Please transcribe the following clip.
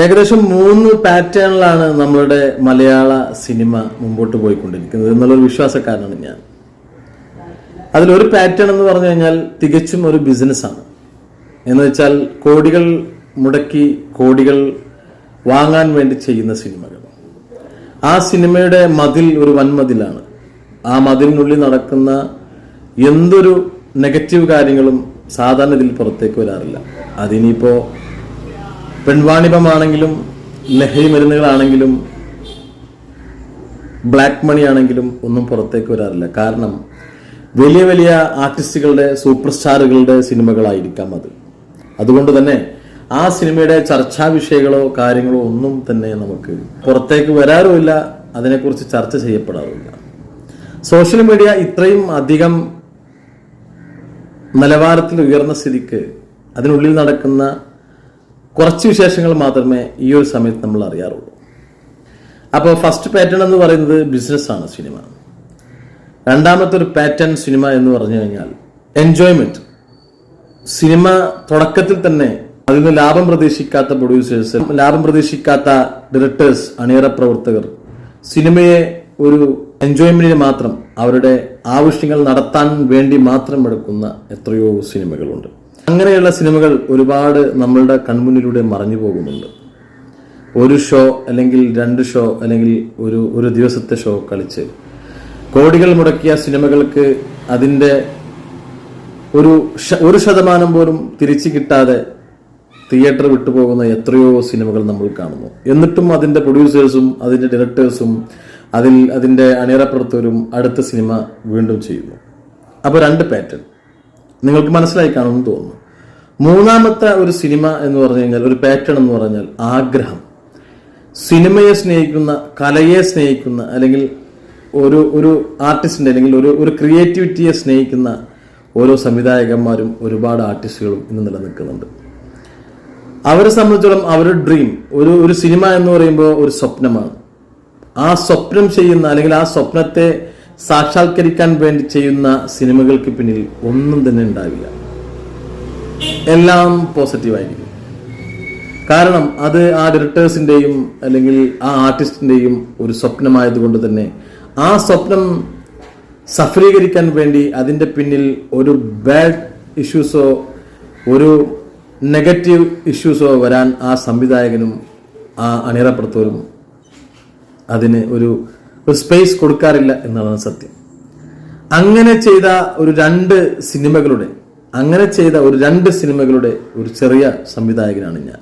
ഏകദേശം മൂന്ന് പാറ്റേണിലാണ് നമ്മളുടെ മലയാള സിനിമ മുമ്പോട്ട് പോയിക്കൊണ്ടിരിക്കുന്നത് എന്നുള്ളൊരു വിശ്വാസക്കാരനാണ് ഞാൻ. അതിലൊരു പാറ്റേൺ എന്ന് പറഞ്ഞു കഴിഞ്ഞാൽ തികച്ചും ഒരു ബിസിനസ്സാണ് എന്ന് വെച്ചാൽ കോടികൾ മുടക്കി കോടികൾ വാങ്ങാൻ വേണ്ടി ചെയ്യുന്ന സിനിമകൾ. ആ സിനിമയുടെ മതിൽ ഒരു വൻമതിലാണ്. ആ മതിലിനുള്ളിൽ നടക്കുന്ന എന്തൊരു നെഗറ്റീവ് കാര്യങ്ങളും സാധാരണ ഇതിൽ പുറത്തേക്ക് വരാറില്ല. അതിനിപ്പോ പെൺവാണിഭമാണെങ്കിലും ലഹരി മരുന്നുകളാണെങ്കിലും ബ്ലാക്ക് മണി ആണെങ്കിലും ഒന്നും പുറത്തേക്ക് വരാറില്ല. കാരണം വലിയ വലിയ ആർട്ടിസ്റ്റുകളുടെ സൂപ്പർ സ്റ്റാറുകളുടെ സിനിമകളായിരിക്കാം അത്. അതുകൊണ്ട് തന്നെ ആ സിനിമയുടെ ചർച്ചാ വിഷയങ്ങളോ കാര്യങ്ങളോ ഒന്നും തന്നെ നമുക്ക് പുറത്തേക്ക് വരാറുമില്ല അതിനെക്കുറിച്ച് ചർച്ച ചെയ്യപ്പെടാറില്ല സോഷ്യൽ മീഡിയ ഇത്രയും അധികം നിലവാരത്തിൽ ഉയർന്ന സ്ഥിതിക്ക് അതിനുള്ളിൽ നടക്കുന്ന കുറച്ച് വിശേഷങ്ങൾ മാത്രമേ ഈ ഒരു സമയത്ത് നമ്മൾ അറിയാറുള്ളൂ. അപ്പോൾ ഫസ്റ്റ് പാറ്റേൺ എന്ന് പറയുന്നത് ബിസിനസ്സാണ് സിനിമ രണ്ടാമത്തെ ഒരു പാറ്റേൺ സിനിമ എന്ന് പറഞ്ഞു കഴിഞ്ഞാൽ എൻജോയ്മെന്റ് സിനിമ തുടക്കത്തിൽ തന്നെ അതിൽ നിന്ന് ലാഭം പ്രതീക്ഷിക്കാത്ത പ്രൊഡ്യൂസേഴ്സ് ലാഭം പ്രതീക്ഷിക്കാത്ത ഡയറക്ടേഴ്സ് അണിയറ പ്രവർത്തകർ സിനിമയെ ഒരു എൻജോയ്മെന്റിന് മാത്രം അവരുടെ ആവശ്യങ്ങൾ നടത്താൻ വേണ്ടി മാത്രം എടുക്കുന്ന എത്രയോ സിനിമകളുണ്ട് അങ്ങനെയുള്ള സിനിമകൾ ഒരുപാട് നമ്മളുടെ കൺമുന്നിലൂടെ മറഞ്ഞു പോകുന്നുണ്ട്. ഒരു ഷോ അല്ലെങ്കിൽ രണ്ട് ഷോ അല്ലെങ്കിൽ ഒരു ഒരു ദിവസത്തെ ഷോ കളിച്ച് കോടികൾ മുടക്കിയ സിനിമകൾക്ക് അതിന്റെ ഒരു ഒരു ശതമാനം പോലും തിരിച്ചു കിട്ടാതെ തിയേറ്റർ വിട്ടുപോകുന്ന എത്രയോ സിനിമകൾ നമ്മൾ കാണുന്നു. എന്നിട്ടും അതിന്റെ പ്രൊഡ്യൂസേഴ്സും അതിന്റെ ഡയറക്ടേഴ്സും അതിൽ അതിന്റെ അണിയറപ്പുറത്തവരും അടുത്ത സിനിമ വീണ്ടും ചെയ്യുന്നു. അപ്പോൾ രണ്ട് പാറ്റേൺ. നിങ്ങൾക്ക് മനസ്സിലായി കാണുമെന്ന് തോന്നുന്നു. മൂന്നാമത്തെ ഒരു സിനിമ എന്ന് പറഞ്ഞു കഴിഞ്ഞാൽ ഒരു പാറ്റേൺ എന്ന് പറഞ്ഞാൽ ആഗ്രഹം. സിനിമയെ സ്നേഹിക്കുന്ന കലയെ സ്നേഹിക്കുന്ന അല്ലെങ്കിൽ ഒരു ഒരു ആർട്ടിസ്റ്റിന്റെ അല്ലെങ്കിൽ ഒരു ഒരു ക്രിയേറ്റിവിറ്റിയെ സ്നേഹിക്കുന്ന ഓരോ സംവിധായകന്മാരും ഒരുപാട് ആർട്ടിസ്റ്റുകളും ഇന്ന് നിലനിൽക്കുന്നുണ്ട്. അവരെ സംബന്ധിച്ചോളം അവരുടെ ഡ്രീം ഒരു ഒരു സിനിമ എന്ന് പറയുമ്പോൾ ഒരു സ്വപ്നമാണ്. ആ സ്വപ്നം ചെയ്യുന്ന അല്ലെങ്കിൽ ആ സ്വപ്നത്തെ സാക്ഷാത്കരിക്കാൻ വേണ്ടി ചെയ്യുന്ന സിനിമകൾക്ക് പിന്നിൽ ഒന്നും തന്നെ ഉണ്ടാവില്ല. എല്ലാം പോസിറ്റീവായിരിക്കും. കാരണം അത് ആ ഡയറക്ടേഴ്സിന്റെയും അല്ലെങ്കിൽ ആ ആർട്ടിസ്റ്റിന്റെയും ഒരു സ്വപ്നമായതുകൊണ്ട് തന്നെ ആ സ്വപ്നം സഫലീകരിക്കാൻ വേണ്ടി അതിന്റെ പിന്നിൽ ഒരു ബാഡ് ഇഷ്യൂസോ ഒരു നെഗറ്റീവ് ഇഷ്യൂസോ വരാൻ ആ സംവിധായകനും ആ അണിയറപ്പെടുത്തവരും അതിന് ഒരു ഒരു സ്പേസ് കൊടുക്കാറില്ല എന്നുള്ളതാണ് സത്യം. അങ്ങനെ ചെയ്ത ഒരു രണ്ട് സിനിമകളുടെ അങ്ങനെ ചെയ്ത ഒരു രണ്ട് സിനിമകളുടെ ഒരു ചെറിയ സംവിധായകനാണ് ഞാൻ.